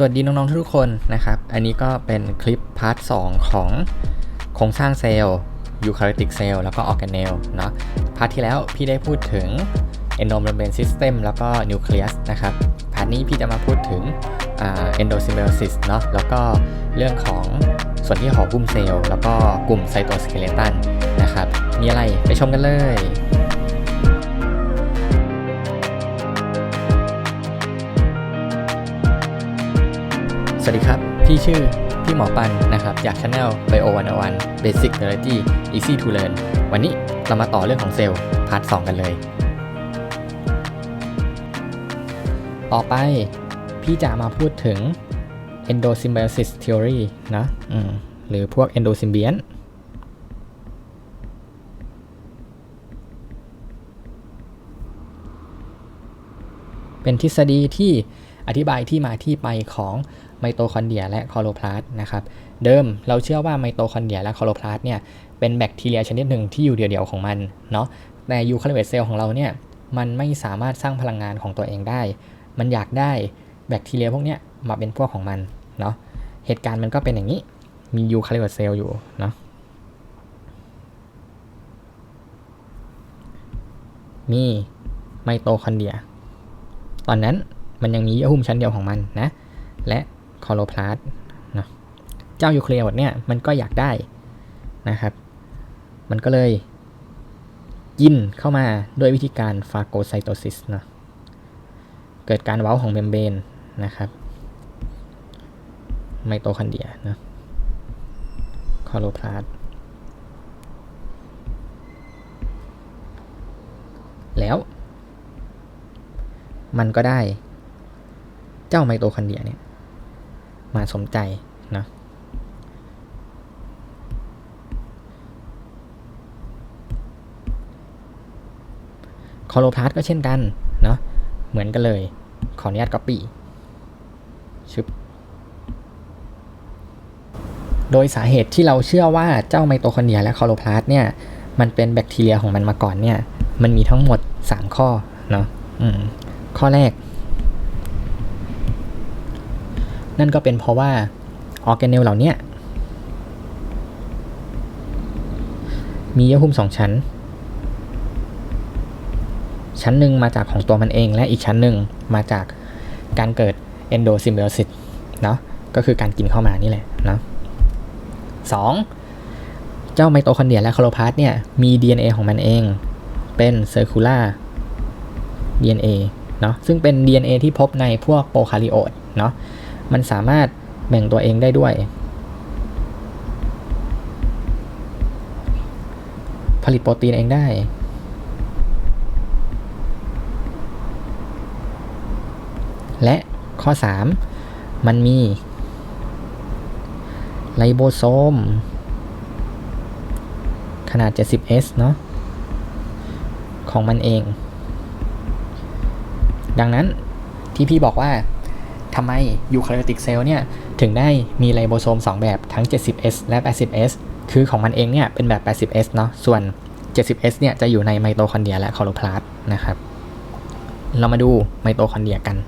สวัสดีน้อง ๆ ทุกคนนะครับ อันนี้ก็เป็นคลิปพาร์ท 2 ของโครงสร้างเซลล์ยูคาริติกเซลล์แล้วก็ออร์แกเนลเนาะพาร์ทที่แล้วพี่ได้พูดถึง endomembrane system แล้วก็นิวเคลียสนะครับ พาร์ทนี้พี่จะมาพูดถึงอ่า endosymbiosis เนาะแล้วก็เรื่องของส่วนที่ห่อหุ้มเซลล์แล้วก็กลุ่มไซโตสเคเลตันนะครับ มีอะไรไปชมกันเลย วัสดีครับ พี่ชื่อ พี่หมอปันนะครับ จากช anel Bio 101 Basic Biology Easy to Learn วันนี้เรามาต่อเรื่องของเซลล์พาร์ท 2 กันเลย ต่อไปพี่จะมาพูดถึง endosymbiosis theory นะหรือพวก endosymbiont เป็นทฤษฎีที่ อธิบายที่มาที่ไปของไมโตคอนเดรียและคลอโรพลาสต์นะครับ เดิมเราเชื่อว่าไมโตคอนเดรียและคลอโรพลาสต์เนี่ยเป็นแบคทีเรียชนิดหนึ่งที่อยู่เดี่ยวๆของมันเนาะ แต่ยูคาลิเวตเซลล์ของเราเนี่ยมันไม่สามารถสร้างพลังงานของตัวเองได้ มันอยากได้แบคทีเรียพวกเนี้ยมาเป็นพวกของมันเนาะ เหตุการณ์มันก็เป็นอย่างนี้ มียูคาลิเวตเซลล์อยู่เนาะ มีไมโตคอนเดรีย ตอนนั้น มันยังมีเยื่อหุ้มชั้นเดียวของมันนะ และคลอโรพลาสต์นะเจ้ายูเคลียร์เนี่ยมันก็อยากได้นะครับ มันก็เลยยินเข้ามาด้วยวิธีการฟาโกไซโตซิสนะเกิดการเว้าของเมมเบรนนะครับไมโตคอนเดียนะคลอโรพลาสต์แล้ว มันก็ได้ เจ้าไมโตคอนเดียเนี่ยมาสมใจนะคอโลพลาสก็เช่นกันเนาะเหมือนกันเลย ขออนุญาตก๊อปปี้ชึบโดยสาเหตุที่เราเชื่อว่าเจ้าไมโตคอนเดียและคอโลพลาสเนี่ย มันเป็นแบคทีเรียของมันมาก่อนเนี่ย มันมีทั้งหมด 3 ข้อเนาะข้อแรก นั่นก็เป็นเพราะว่าออร์แกเนลเหล่านี้มีเยื่อหุ้มสองชั้น ชั้นหนึ่งมาจากของตัวมันเองและอีกชั้นหนึ่งมาจากการเกิด endosymbiosis เนาะก็คือการกินเข้ามานี่แหละเนาะสองเจ้าไมโตคอนเดรียและคลอโรพาสเนี่ยมี DNA ของมันเองเป็น circular DNA เนาะซึ่งเป็น DNA ที่พบในพวกโปรคาริโอตเนาะ มันสามารถแบ่งตัวเองได้ด้วย ผลิตโปรตีนเองได้ และข้อ 3 มันมี ไลโบโซม ขนาด 70S เนาะของมันเอง ดังนั้นที่พี่บอกว่า ทำไมยูคาริโอติกเซลล์เนี่ยถึงได้มีไลโบโซม 2 แบบทั้ง 70S และ 80S คือของมันเองเนี่ยเป็นแบบ 80S เนาะส่วน 70S เนี่ยจะอยู่ในไมโตคอนเดรียและคลอโรพลาสต์นะครับ เรามาดูไมโตคอนเดรียกัน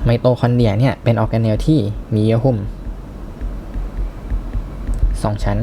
ไมโตคอนเดรียเนี่ยเป็นออร์แกเนลที่มีเยื่อหุ้มสองชั้น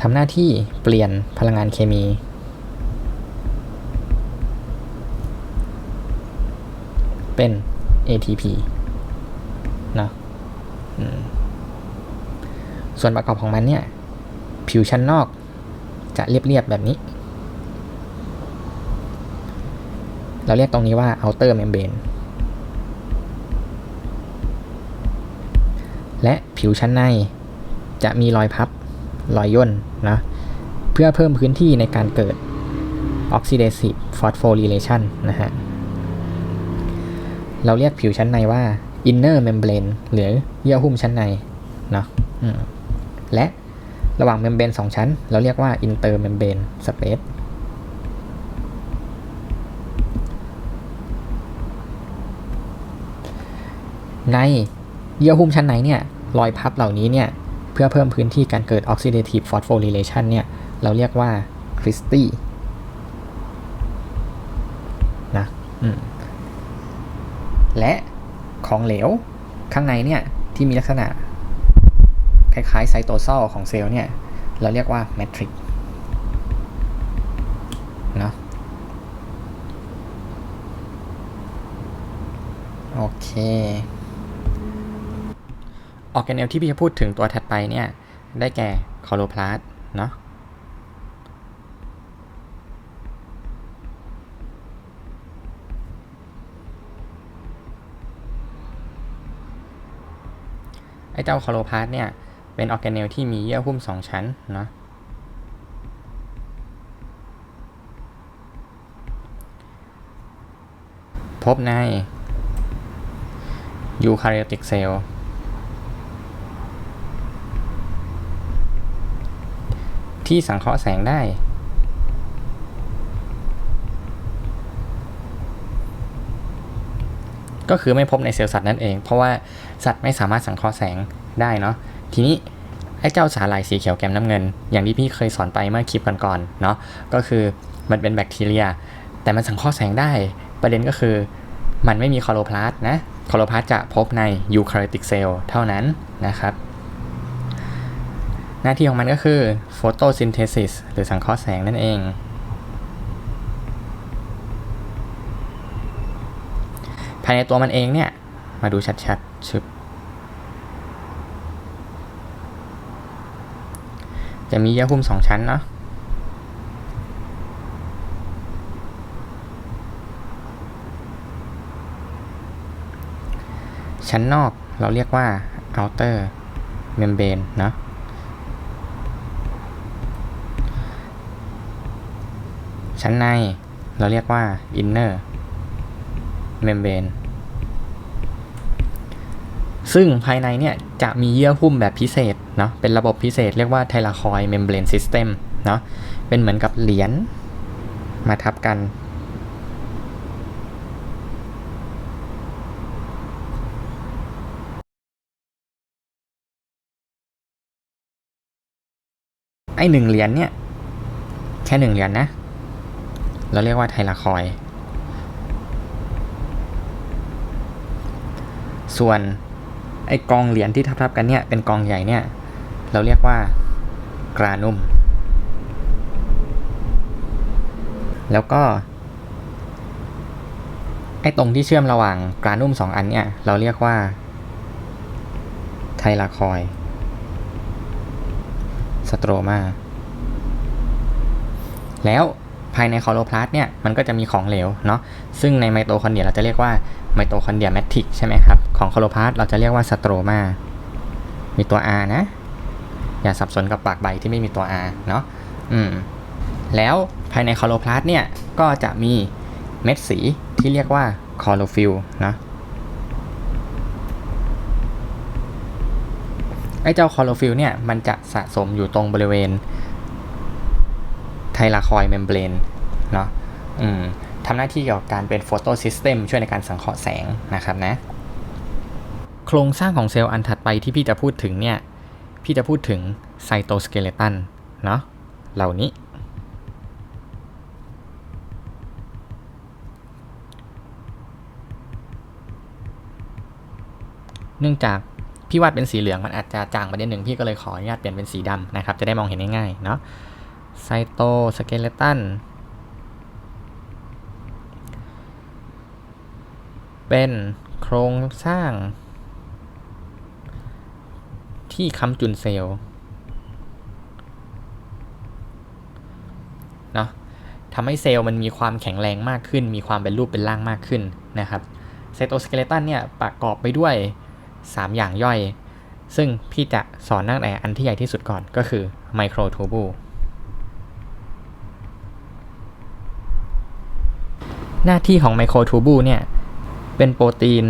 ทำหน้าที่เปลี่ยนพลังงานเคมี เป็น ATP นะส่วนประกอบของมันเนี่ย ผิวชั้นนอกจะเรียบๆแบบนี้ เราเรียกตรงนี้ว่า outer membrane และผิวชั้นในจะมีรอยพับ รอยย่นนะ เพื่อเพิ่มพื้นที่ในการเกิด oxidative phosphorylation นะฮะ เราเรียกผิวชั้นในว่า inner membrane หรือเยื่อหุ้มชั้นในเนาะและระหว่างเมมเบรนสองชั้น เราเรียกว่า inter membrane space ในเยื่อหุ้มชั้นในเนี่ยรอยพับเหล่านี้เนี่ยเพื่อเพิ่มพื้นที่การเกิด oxidative phosphorylation เนี่ยเราเรียกว่าคริสตีนะและของเหลวข้างในเนี่ยที่มีลักษณะคล้ายๆไซโตซอลของเซลล์เนี่ยเราเรียกว่าแมทริกนะโอเค ออร์แกเนลที่พี่จะพูดถึงตัวถัดไปเนี่ย ได้แก่คอโลพลาสเนาะไอ้เจ้าคอโลพลาสเนี่ย เป็นออร์แกเนลที่มีเยื่อหุ้ม 2 ชั้นเนาะพบในยูคาริโอติกเซลล์ ที่สังเคราะห์แสงได้ ก็คือไม่พบในเซลล์สัตว์นั่นเอง เพราะว่าสัตว์ไม่สามารถสังเคราะห์แสงได้เนาะทีนี้ไอ้เจ้าสาหร่ายสีเขียวแกมน้ำเงิน อย่างที่พี่เคยสอนไปเมื่อคลิปก่อนๆเนาะก็คือมันเป็นแบคทีเรีย แต่มันสังเคราะห์แสงได้ ประเด็นก็คือมันไม่มีคลอโรพลาสต์นะคลอโรพลาสต์จะพบในยูคาริติกเซลล์เท่านั้นนะครับ หน้าที่ของมันก็คือโฟโตซินเทซิสหรือสังเคราะห์แสงนั่นเอง ภายในตัวมันเองเนี่ย มาดูชัดๆชึบจะมีเยื่อหุ้มสองชั้นเนาะชั้นนอกเราเรียกว่า outer membrane เนาะ ชั้นใน เราเรียกว่า inner membrane ซึ่งภายในเนี่ยจะมีเยื่อหุ้มแบบพิเศษเนาะเป็นระบบพิเศษเรียกว่าไทลาคอยเมมเบรนซิสเต็มเนาะเป็นเหมือนกับเหรียญมาทับกัน ไอหนึ่งเหรียญเนี่ย แค่หนึ่งเหรียญนะ เราเรียกว่าไทลาคอย ส่วนไอกองเหรียญที่ทับๆกันเนี่ยเป็นกองใหญ่เนี่ยเราเรียกว่ากรานุม แล้วก็ ไอตรงที่เชื่อมระหว่างกรานุมสองอันเนี่ยเราเรียกว่าไทลาคอยสโตรมาแล้วายในคอโลพลาสเนี่ยมันก็จะมีของเหลวเนาะซึ่งในไมโตคอนเดรียเราจะเรียกว่าไมโตคอนเดรียแมทริกใช่ไหมครับ ของคอโลพลาสเราจะเรียกว่าสโตรมามีตัว R นะ อย่าสับสนกับปากใบที่ไม่มีตัว R เนาะอืมแล้วภายในคอโลพลาสเนี่ยก็จะมีเม็ดสีที่เรียกว่าคอโลฟิลนะไอ้เจ้าคอโลฟิลเนี่ยมันจะสะสมอยู่ตรงบริเวณไทลาคอยเมมเบรน เนาะทำหน้าที่เกี่ยวกับการเป็นโฟโตซิสเต็มช่วยในการสังเคราะห์แสงนะครับนะ โครงสร้างของเซลล์อันถัดไปที่พี่จะพูดถึงเนี่ย พี่จะพูดถึงไซโตสเกเลตันเนาะเหล่านี้ เนื่องจากพี่วาดเป็นสีเหลืองมันอาจจะจางไปนิดหนึ่งพี่ก็เลยขออนุญาตเปลี่ยนเป็นสีดำนะครับ จะได้มองเห็นง่ายๆเนาะไซโตสเกเลตัน เป็นโครงสร้าง ที่ค้ำจุนเซลล์เนาะทำให้เซลล์มันมีความแข็งแรงมากขึ้น มีความเป็นรูปเป็นร่างมากขึ้นนะครับไซโตสเกเลตันเนี่ยประกอบไปด้วย 3 อย่างย่อย ซึ่งพี่จะสอนตั้งแต่อันที่ใหญ่ที่สุดก่อนก็คือไมโครทูบูหน้าที่ของไมโครทูบูเนี่ย เป็นโปรตีน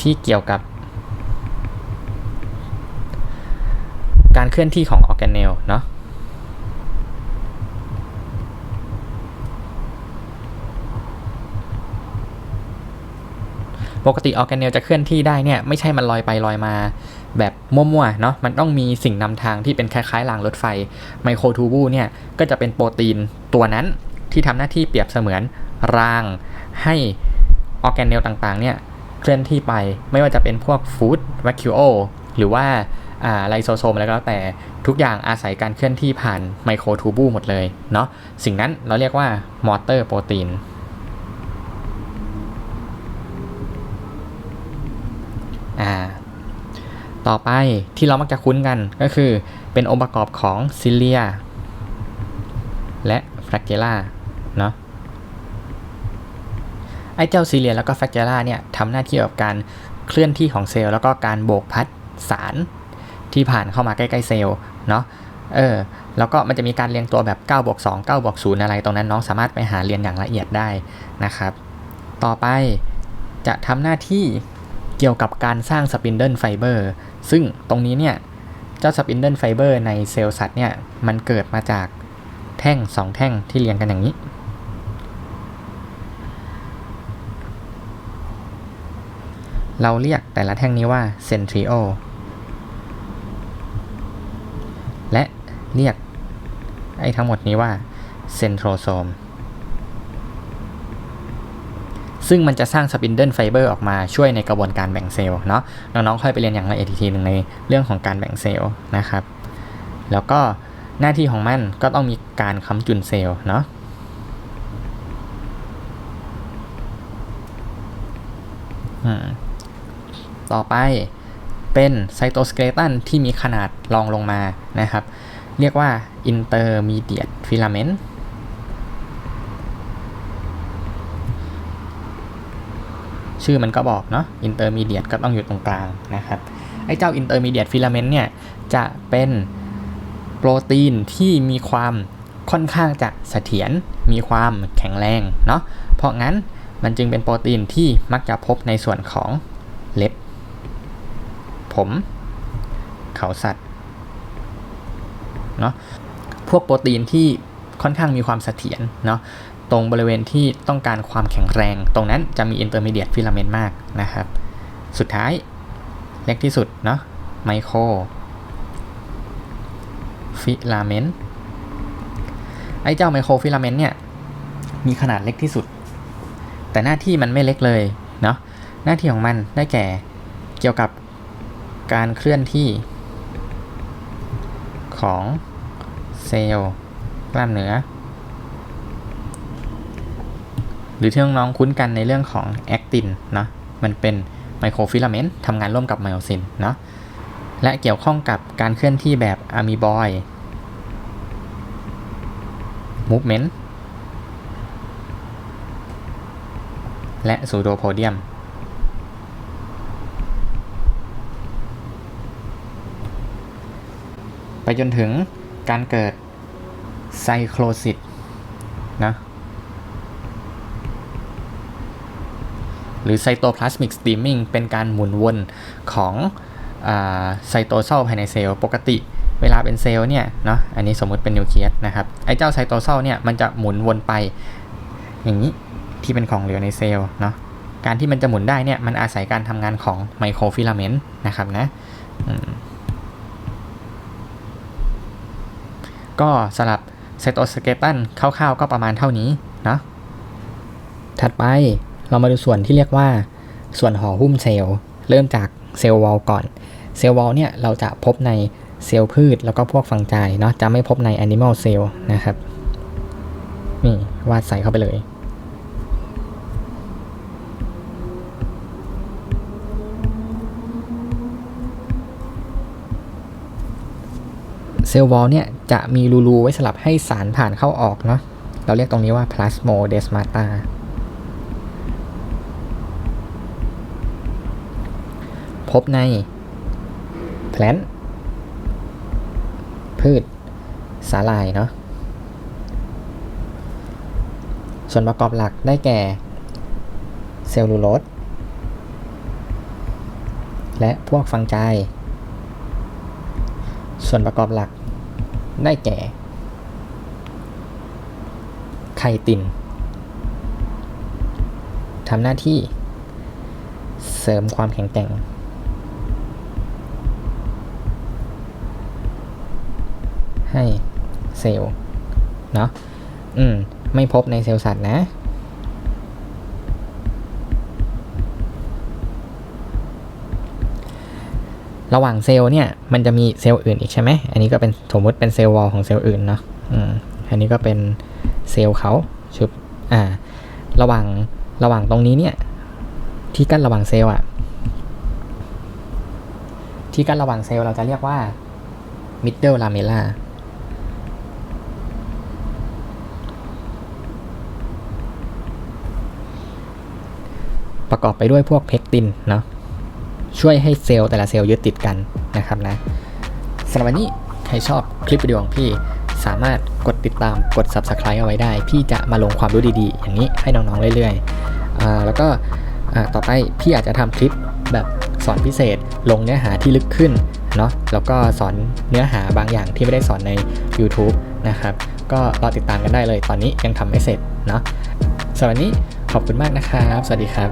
ที่เกี่ยวกับ การเคลื่อนที่ของออร์แกเนลเนาะปกติออร์แกเนลจะเคลื่อนที่ได้เนี่ยไม่ใช่มันลอยไปลอยมาแบบมั่วๆเนาะมันต้องมีสิ่งนำทางที่เป็นคล้ายๆรางรถไฟไมโครทูบูเนี่ยก็จะเป็นโปรตีนตัวนั้น ที่ทำหน้าที่เปรียบเสมือนรางให้ออแกนเนลต่างๆเนี่ยเคลื่อนที่ไปไม่ว่าจะเป็นพวกฟู้ดวัคิโอหรือว่าไลโซโซมอะไรก็แล้วแต่ทุกอย่างอาศัยการเคลื่อนที่ผ่านไมโครทูบูหมดเลยเนาะสิ่งนั้นเราเรียกว่ามอเตอร์โปรตีนอ่าต่อไปที่เรามักจะคุ้นกันก็คือเป็นองค์ประกอบของซิเลีย และแฟกเจล่าเนาะไอ้เจ้าซิเลียแล้วก็แฟกเจล่าเนี่ยทำหน้าที่กับการเคลื่อนที่ของเซลล์แล้วก็การโบกพัดสารที่ผ่านเข้ามาใกล้ๆเซลล์เนาะเออแล้วก็มันจะมีการเรียงตัวแบบ9บวก2 9บวก0อะไรตรงนั้นน้องสามารถไปหาเรียนอย่างละเอียดได้นะครับ ต่อไปจะทำหน้าที่เกี่ยวกับการสร้างสปินเดิลไฟเบอร์ซึ่งตรงนี้เนี่ย เจ้าสปินเดิลไฟเบอร์ในเซลล์สัตว์เนี่ย มันเกิดมาจากแท่ง 2 แท่งที่เรียงกันอย่างนี้ เราเรียกแต่ละแท่งนี้ว่าเซนทริโอและเรียกไอ้ทั้งหมดนี้ว่าเซนโทรโซมซึ่งมันจะสร้างสปินเดิลไฟเบอร์ออกมาช่วยในกระบวนการแบ่งเซลล์เนาะน้องๆค่อยไปเรียนอย่างละเอียดทีหนึ่งในเรื่องของการแบ่งเซลล์นะครับ แล้วก็หน้าที่ของมันก็ต้องมีการค้ำจุนเซลล์เนาะ ต่อไปเป็นไซโตสเกเลตันที่มีขนาดรองลงมานะครับ เรียกว่าอินเตอร์มีเดียตฟิลาเมนต์ชื่อมันก็บอกเนาะอินเตอร์มีเดียตก็ต้องอยู่ตรงกลางนะครับ ไอ้เจ้าอินเตอร์มีเดียตฟิลาเมนต์เนี่ย จะเป็นโปรตีนที่มีความค่อนข้างจะเสถียร มีความแข็งแรงเนาะ เพราะงั้นมันจึงเป็นโปรตีนที่มักจะพบในส่วนของเล็บ ผม เขาสัตว์เนาะพวกโปรตีนที่ค่อนข้างมีความเสถียรเนาะตรงบริเวณที่ต้องการความแข็งแรง ตรงนั้นจะมีอินเตอร์มีเดียตฟิลาเมนต์มากนะครับ สุดท้ายเล็กที่สุดเนาะไมโครฟิลาเมนต์ไอ้เจ้าไมโครฟิลาเมนต์เนี่ยมีขนาดเล็กที่สุด แต่หน้าที่มันไม่เล็กเลยเนาะหน้าที่ของมันได้แก่เกี่ยวกับ การเคลื่อนที่ ของเซลล์กล้ามเนื้อ หรือที่น้องๆคุ้นกันในเรื่องของแอคตินเนาะมันเป็นไมโครฟิลาเมนต์ทำงานร่วมกับไมโอซินเนาะและเกี่ยวข้องกับการเคลื่อนที่แบบอะมีบอยมูฟเมนต์และซูโดโพเดียม ไป จนถึงการเกิดไซโคลซิตนะหรือไซโตพลาสมิกสตีมมิ่งเป็นการหมุนวนของไซโตเซลภายในเซลล์ปกติเวลาเป็นเซลล์เนี่ยเนาะอันนี้สมมติเป็นนิวเคลียสนะครับไอ้เจ้าไซโตเซลเนี่ยมันจะหมุนวนไป อย่างนี้ที่เป็นของเหลือในเซลล์เนาะการที่มันจะหมุนได้เนี่ยมันอาศัยการทำงานของไมโครฟิลาเมนต์นะครับนะ ก็สำหรับเซโตสเกตันคร่าวๆก็ประมาณเท่านี้เนาะถัดไปเรามาดูส่วนที่เรียกว่า ส่วนห่อหุ้มเซลล์เริ่มจากเซลล์วอลก่อน เซลล์วอลเนี่ยเราจะพบในเซลล์พืชแล้วก็พวกฟังใจเนาะจะไม่พบในแอนิมอลเซลล์นะครับนี่วาดใส่เข้าไปเลย เซลล์วอลเนี่ยจะมีรูๆไว้สำหรับให้สารผ่านเข้าออกเนาะเราเรียกตรงนี้ว่าพลาสโมเดสมาตาพบในแพลนพืช สาลายเนาะส่วนประกอบหลักได้แก่ เซลลูโลสและพวกฟังใจส่วนประกอบหลัก ได้แก่ ไคตินทำหน้าที่ เสริมความแข็งแกร่ง ให้เซลล์เนาะอืม ไม่พบในเซลล์สัตว์นะ ระหว่างเซลล์เนี่ยมันจะมีเซลล์อื่นอีกใช่ไหม อันนี้ก็เป็นสมมติเป็นเซลล์วอลของเซลล์อื่นเนาะอืมอันนี้ก็เป็นเซลล์เขาชุบอ่า ระหว่างระหว่างตรงนี้เนี่ย ที่กั้นระหว่างเซลล์อะที่กั้นระหว่างเซลล์เราจะเรียกว่า middle lamella ประกอบไปด้วยพวกเพกตินเนาะ ช่วยให้เซลล์แต่ละเซลล์ยึดติดกันนะครับนะสำหรับวันนี้ใครชอบคลิปวิดีโอของพี่สามารถกดติดตามกด Subscribe เอาไว้ได้ พี่จะมาลงความรู้ดีๆ อย่างนี้ให้น้องๆเรื่อยๆ แล้วก็ต่อไปพี่อาจจะทำคลิปแบบสอนพิเศษลงเนื้อหาที่ลึกขึ้นเนาะแล้วก็สอนเนื้อหาบางอย่างที่ไม่ได้สอนใน YouTube นะครับ ก็รอติดตามกันได้เลย ตอนนี้ยังทำไม่เสร็จเนาะสำหรับวันนี้ขอบคุณมากนะครับ สวัสดีครับ